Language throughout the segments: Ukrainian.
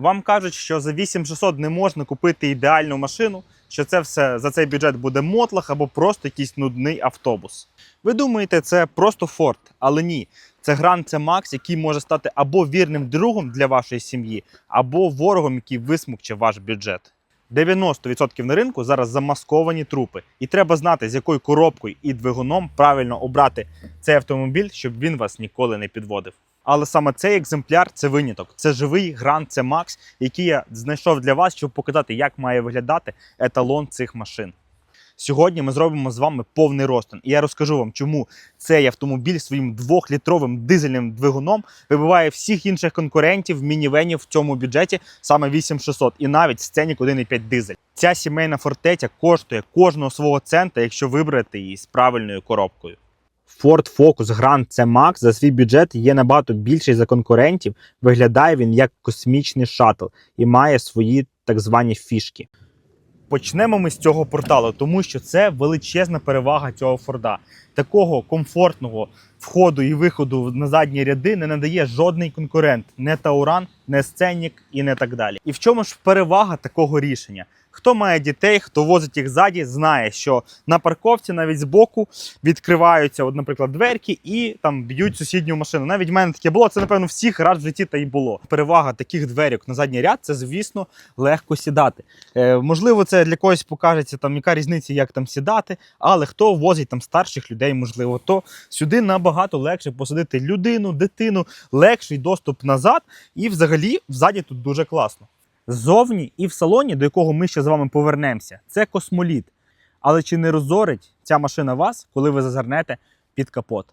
Вам кажуть, що за 8600 не можна купити ідеальну машину, що це все за цей бюджет буде мотлах або просто якийсь нудний автобус. Ви думаєте, це просто Ford, але ні. Це Grand C Max, який може стати або вірним другом для вашої сім'ї, або ворогом, який висмукче ваш бюджет. 90% на ринку зараз замасковані трупи, і треба знати, з якою коробкою і двигуном правильно обрати цей автомобіль, щоб він вас ніколи не підводив. Але саме цей екземпляр це виняток. Це живий Grand C Max, який я знайшов для вас, щоб показати, як має виглядати еталон цих машин. Сьогодні ми зробимо з вами повний розтин, і я розкажу вам, чому цей автомобіль своїм двохлітровим дизельним двигуном вибиває всіх інших конкурентів мінівенів в цьому бюджеті саме 8600 і навіть сценік 1.5 дизель. Ця сімейна фортеця коштує кожного свого цента, якщо вибрати її з правильною коробкою. Ford Focus Grand C Max за свій бюджет є набагато більший за конкурентів. Виглядає він як космічний шатл і має свої так звані фішки. Почнемо ми з цього порталу, тому що це величезна перевага цього Форда. Такого комфортного входу і виходу на задні ряди не надає жодний конкурент, не Тауран, не Сценік і не так далі. І в чому ж перевага такого рішення? Хто має дітей, хто возить їх ззаді, знає, що на парковці навіть збоку відкриваються, от, наприклад, дверки і там б'ють сусідню машину. Навіть в мене таке було. Це напевно всіх раз в житті та й було. Перевага таких дверок на задній ряд це, звісно, легко сідати. Е, можливо, це для когось покажеться там, яка різниця, як там сідати, але хто возить там старших людей, можливо, то сюди набагато легше посадити людину, дитину, легший доступ назад, і взагалі взаді тут дуже класно. Ззовні і в салоні, до якого ми ще з вами повернемося, це космоліт. Але чи не розорить ця машина вас, коли ви зазирнете під капот?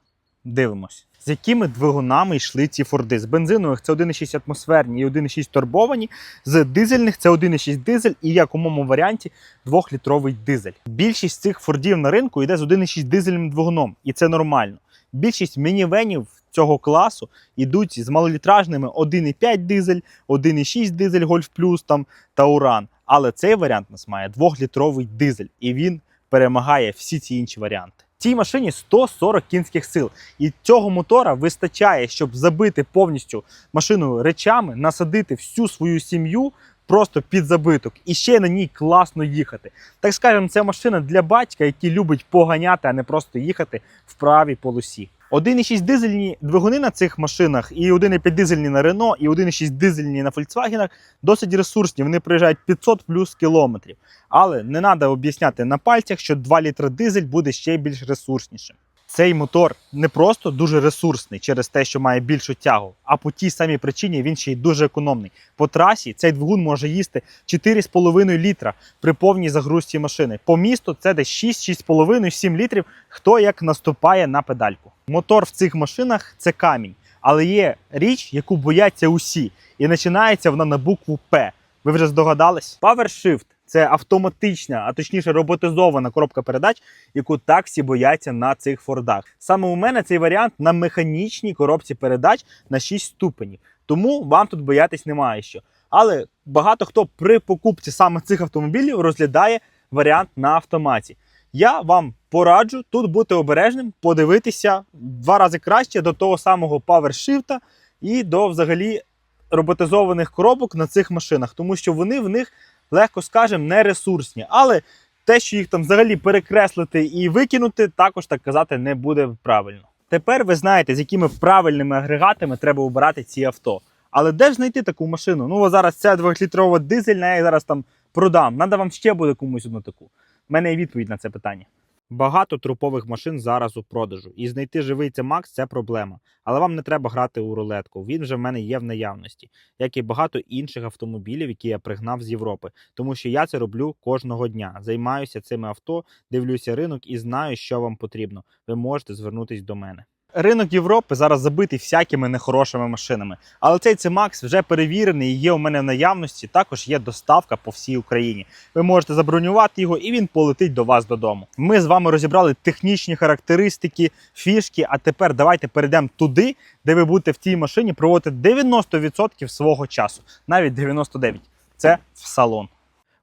Дивимось. З якими двигунами йшли ці форди? З бензинових це 1,6 атмосферні і 1,6 турбовані, з дизельних це 1,6 дизель і в якомому варіанті 2-літровий дизель. Більшість цих фордів на ринку йде з 1,6 дизельним двигуном, і це нормально. Більшість мінівенів цього класу йдуть з малолітражними 1,5 дизель, 1,6 дизель Golf Plus там та Уран. Але цей варіант у нас має 2-літровий дизель, і він перемагає всі ці інші варіанти. Цій машині 140 кінських сил, і цього мотора вистачає, щоб забити повністю машину речами, насадити всю свою сім'ю просто під забиток і ще на ній класно їхати. Так скажемо, це машина для батька, який любить поганяти, а не просто їхати в правій полосі. 1,6 дизельні двигуни на цих машинах, і 1,5 дизельні на Renault, і 1,6 дизельні на Volkswagen досить ресурсні. Вони проїжджають 500 плюс кілометрів. Але не треба об'ясняти на пальцях, що 2 літра дизель буде ще більш ресурснішим. Цей мотор не просто дуже ресурсний через те, що має більшу тягу, а по тій самій причині він ще й дуже економний. По трасі цей двигун може їсти 4,5 літра при повній загрузці машини. По місту це десь 6-6,5-7 літрів, хто як наступає на педальку. Мотор в цих машинах це камінь, але є річ, яку бояться усі, і починається вона на букву П. Ви вже здогадались? PowerShift – це автоматична, а точніше роботизована коробка передач, яку так всі бояться на цих фордах. Саме у мене цей варіант на механічній коробці передач на 6 ступенів. Тому вам тут боятись немає що. Але багато хто при покупці саме цих автомобілів розглядає варіант на автоматі. Я вам пораджу тут бути обережним, подивитися в два рази краще до того самого PowerShift і до взагалі роботизованих коробок на цих машинах, тому що вони в них, легко скажемо, не ресурсні. Але те, що їх там взагалі перекреслити і викинути, також так казати не буде правильно. Тепер ви знаєте, з якими правильними агрегатами треба обирати ці авто. Але де ж знайти таку машину? Ну, зараз ця 2-літрова дизельна, я її зараз там продам. Надо вам ще буде комусь одну таку. У мене є відповідь на це питання. Багато трупових машин зараз у продажу, і знайти живий це Макс це проблема. Але вам не треба грати у рулетку. Він вже в мене є в наявності, як і багато інших автомобілів, які я пригнав з Європи. Тому що я це роблю кожного дня. Займаюся цими авто, дивлюся ринок і знаю, що вам потрібно. Ви можете звернутись до мене. Ринок Європи зараз забитий всякими нехорошими машинами. Але цей C-Max вже перевірений і є у мене в наявності. Також є доставка по всій Україні. Ви можете забронювати його, і він полетить до вас додому. Ми з вами розібрали технічні характеристики, фішки. А тепер давайте перейдемо туди, де ви будете в цій машині проводити 90% свого часу, навіть 99%. Це в салон.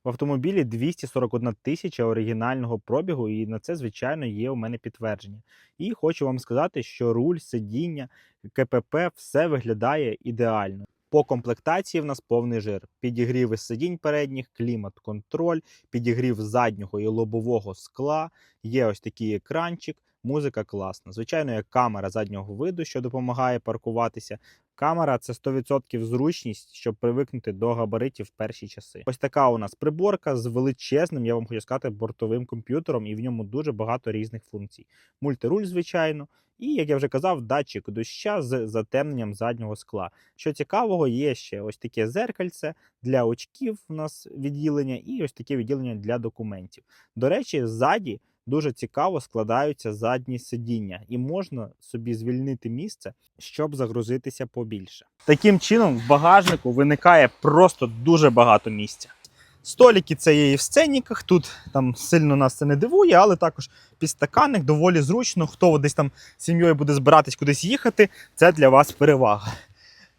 В автомобілі 241 тисяча оригінального пробігу, і на це, звичайно, є у мене підтвердження. І хочу вам сказати, що руль, сидіння, КПП все виглядає ідеально. По комплектації в нас повний жир. Підігрів сидінь передніх, клімат-контроль, підігрів заднього і лобового скла. Є ось такий екранчик. Музика класна. Звичайно, є камера заднього виду, що допомагає паркуватися. Камера це 100% зручність, щоб привикнути до габаритів в перші часи. Ось така у нас приборка з величезним, я вам хочу сказати, бортовим комп'ютером, і в ньому дуже багато різних функцій. Мультируль, звичайно, і, як я вже казав, датчик доща з затемненням заднього скла. Що цікавого, є ще ось таке зеркальце для очків у нас відділення, і ось таке відділення для документів. До речі, ззаді дуже цікаво складаються задні сидіння, і можна собі звільнити місце, щоб загрузитися побільше. Таким чином, в багажнику виникає просто дуже багато місця. Століки це є і в сценіках. Тут там сильно нас це не дивує, але також підстаканник доволі зручно. Хто десь там сім'єю буде збиратись кудись їхати, це для вас перевага.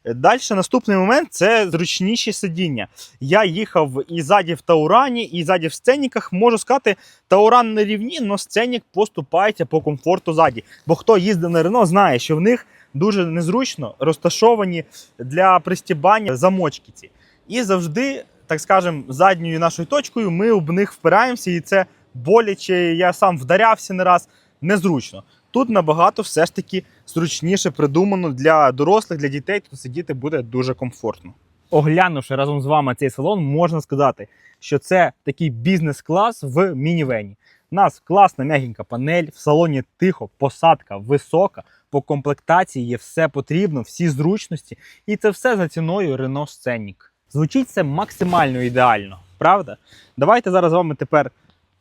Далі наступний момент це зручніші сидіння. Я їхав і ззаді в Таурані, і ззаді в сценіках. Можу сказати, Тауран на рівні, але сценік поступається по комфорту ззаді. Бо хто їздив на Рено, знає, що в них дуже незручно розташовані для пристібання замочки ці. І завжди, так скажемо, задньою нашою точкою ми об них впираємося, і це боляче. Я сам вдарявся не раз, незручно. Тут набагато все ж таки зручніше придумано для дорослих, для дітей, тут сидіти буде дуже комфортно. Оглянувши разом з вами цей салон, можна сказати, що це такий бізнес-клас в мінівені. У нас класна м'ягенька панель, в салоні тихо, посадка висока, по комплектації є все потрібно, всі зручності, і це все за ціною Renault Scenic. Звучить це максимально ідеально, правда? Давайте зараз з вами тепер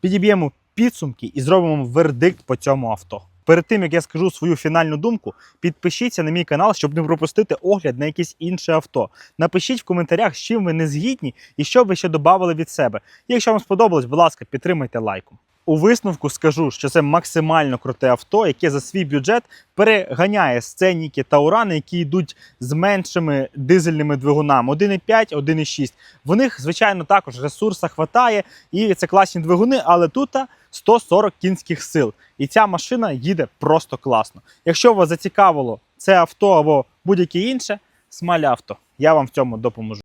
підіб'ємо підсумки і зробимо вердикт по цьому авто. Перед тим як я скажу свою фінальну думку, підпишіться на мій канал, щоб не пропустити огляд на якесь інше авто. Напишіть в коментарях, з чим ви не згідні і що ви ще додали від себе. Якщо вам сподобалось, будь ласка, підтримайте лайком. У висновку скажу, що це максимально круте авто, яке за свій бюджет переганяє сценіки та урани, які йдуть з меншими дизельними двигунами 1,5, 1,6. В них, звичайно, також ресурсу хватає, і це класні двигуни, але тут 140 кінських сил. І ця машина їде просто класно. Якщо вас зацікавило це авто або будь-яке інше, смаля авто. Я вам в цьому допоможу.